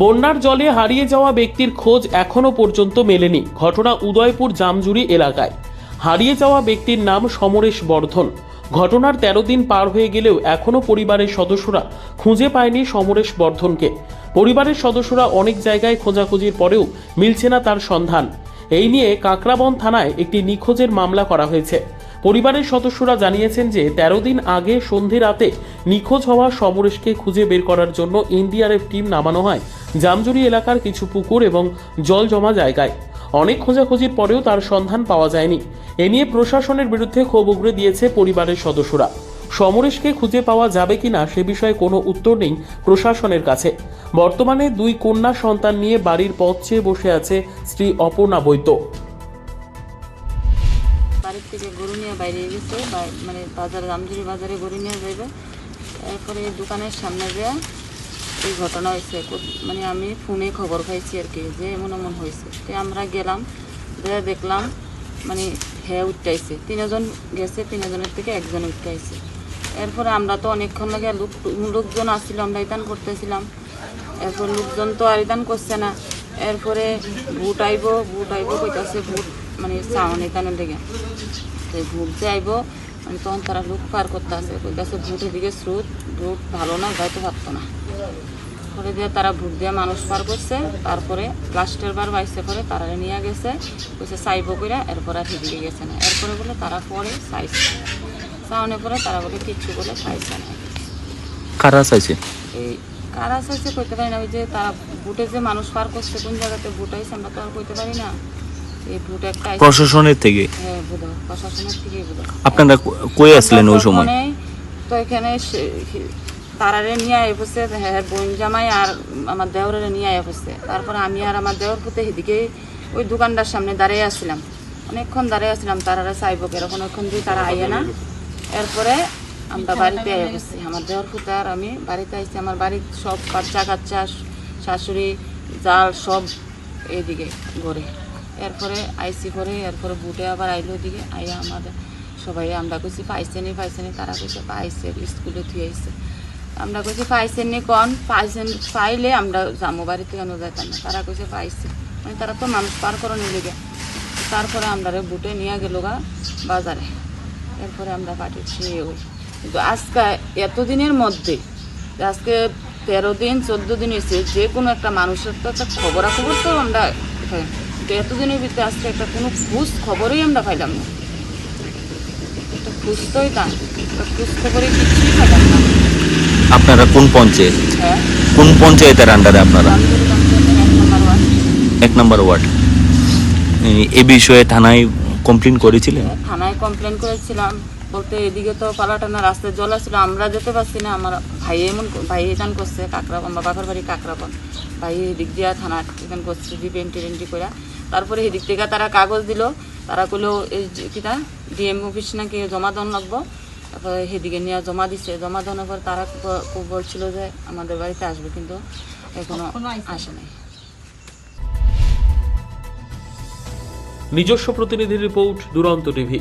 বন্যার জলে হারিয়ে যাওয়া ব্যক্তির খোঁজ এখনও পর্যন্ত মেলেনি ঘটনা উদয়পুর জামজুরি এলাকায়। হারিয়ে যাওয়া ব্যক্তির নাম সমরেশ বর্ধন। ঘটনার তেরো দিন পার হয়ে গেলেও এখনও পরিবারের সদস্যরা খুঁজে পায়নি সমরেশ বর্ধনকে। পরিবারের সদস্যরা অনেক জায়গায় খোঁজাখুঁজির পরেও মিলছে না তার সন্ধান। এই নিয়ে কাকরাবন থানায় একটি নিখোঁজের মামলা করা হয়েছে। পরিবারের সদস্যরা জানিয়েছেন যে তেরো দিন আগে সন্ধে রাতে নিখোঁজ হওয়া সমরেশকে খুঁজে বের করার জন্য এনডিআরএফ টিম নামানো হয় জামজুরি এলাকার কিছু পুকুর এবং জল জমা জায়গায়। অনেক খোঁজাখুঁজির পরেও তার সন্ধান পাওয়া যায়নি। এ নিয়ে প্রশাসনের বিরুদ্ধে ক্ষোভ উগরে দিয়েছে পরিবারের সদস্যরা। সমরেশকে খুঁজে পাওয়া যাবে কিনা সে বিষয়ে কোনো উত্তর নেই প্রশাসনের কাছে। বর্তমানে দুই কন্যা সন্তান নিয়ে বাড়ির পথ চেয়ে বসে আছে স্ত্রী অপর্ণা বৈদ্য। বাড়ির থেকে গরু নিয়ে বাইরে গেছে মানে বাজারে রামজুরি বাজারে গরু নিয়ে যাইবে। এরপরে দোকানের সামনে গিয়ে এই ঘটনা হয়েছে। মানে আমি ফোনে খবর পাইছি আর কি, যে এমন এমন হয়েছে। তো আমরা গেলাম, গিয়ে দেখলাম মানে হ্যাঁ উঠটাইছে তিনজন গেছে, তিনজনের থেকে একজন উঠটাইছে এরপরে আমরা তো অনেকক্ষণ লাগে লোক লোকজন আসছিল আমরা ইতান করতেছিলাম। এরপর লোকজন তো আর ইতান করছে না। এরপরে ভোট আইব ভোট আইব কইতাছে, ভোট মানে সাউন্ড এখানে লেগে। তো ভোট যে আইব। মানে তখন তারা লোক পার করতে আসে কইতাছে ভোট এদিকে স্রোত। ভোট ভালো না যাইতে পারতো না। পরে দিয়ে তারা ভোট দিয়ে মানুষ পার করছে। তারপরে লাস্টের বার বাইসে পরে তারা নিয়ে গেছে। কইছে চাইব কইরা এরপর আর সেদিকে গেছে না। এরপরে বলে তারা পরে চাইছে। চাওয়ানোর পরে তারা বলে কিচ্ছু বলে চাইছে না। কারা চাইছে? এই কারা চাইছে কইতে পারি না। ওই যে তারা ভোটে যে মানুষ পার করছে কোন জায়গাতে ভোট আইছে আমরা তো আর কইতে পারি না। প্রশাসনের থেকে? হ্যাঁ হয়, হয়। আপনারা কই আসলেন ওই সময়? তো এখানে তারারে নিয়ে আয় বসে হ্যাঁ বোন জামাই আর আমার দেওরের নিয়ে আয় বসে। তারপরে আমি আর আমার দেওর পুতে সেদিকে ওই দোকানটার সামনে দাঁড়িয়ে আসছিলাম। অনেকক্ষণ দাঁড়িয়ে আসছিলাম তারারে চাইব এরকম অনেকক্ষণ দিয়ে তারা আইয়ে না। এরপরে আমরা বাড়িতে আয় বসছি। আমার দেওর পুতে আর আমি বাড়িতে আইছি। আমার বাড়ির সব বাচ্চা কাচ্চা শাশুড়ি জাল সব এইদিকে ঘরে। এরপরে আইসি করে, এরপরে বুটে আবার আইলো দিকে আইয়া আমাদের সবাই, আমরা কইছি পাইছে নি পাইছে নি তারা কইছে পাইছে স্কুলে থুয়ে আইছে। আমরা কইছি পাইছেন কন? পাইছেন, পাইলে আমরা যাব বাড়িতে কেন যাইতাম না? তারা কইছে, পাইছে। মানে তারা তো মানুষ পার করে নিলে গে তারপরে আমরা বুটে নিয়ে গেল গা বাজারে। এরপরে আমরা পাঠিয়েছি ওই। কিন্তু আজকে এতদিনের মধ্যে, আজকে তেরো দিন, চোদ্দ দিন হয়েছে যে কোনো একটা মানুষের তো একটা খবরাখবর তো আমরা। কিন্তু এতদিনের ভিতরে আজকে একটা কোনো খুশ খবরই আমরা পাইলাম না। একটা খুশ তোই তা একটা খুশ খবরে কিছুই পাইলাম না। আপনারা কোন পঞ্চায়েত? হ্যাঁ? কোন পঞ্চায়েতের আন্ডারে আপনারা? এক নম্বর ওয়ার্ড। এ বিষয়ে থানায় কমপ্লেন করেছিলেন? থানায় কমপ্লেন করেছিলাম। বলতে এদিকে তো পালাটানা রাস্তায় জল আসছিল। আমরা যেতে পারছি না। আমার ভাই এমন ভাই এখান করছে কাকরাবন বা বাপের বাড়ি কাকরাবন ভাই এদিক দিয়া থানা এখান করছে ডিপি এন্ট্রি এন্ট্রি করে তারপরে এদিক থেকে তারা কাগজ দিল। তারা কইলো এই কিনা কিটা ডিএম অফিস নাকি জমা দন লাগবো? তারপরে সেদিকে নিয়ে জমা দিছে। জমা দেওয়ার পর তারা বলছিল যে আমাদের বাড়িতে আসবে কিন্তু এখনও আসে নাই। নিজস্ব প্রতিনিধি রিপোর্ট দুরন্ত টিভি।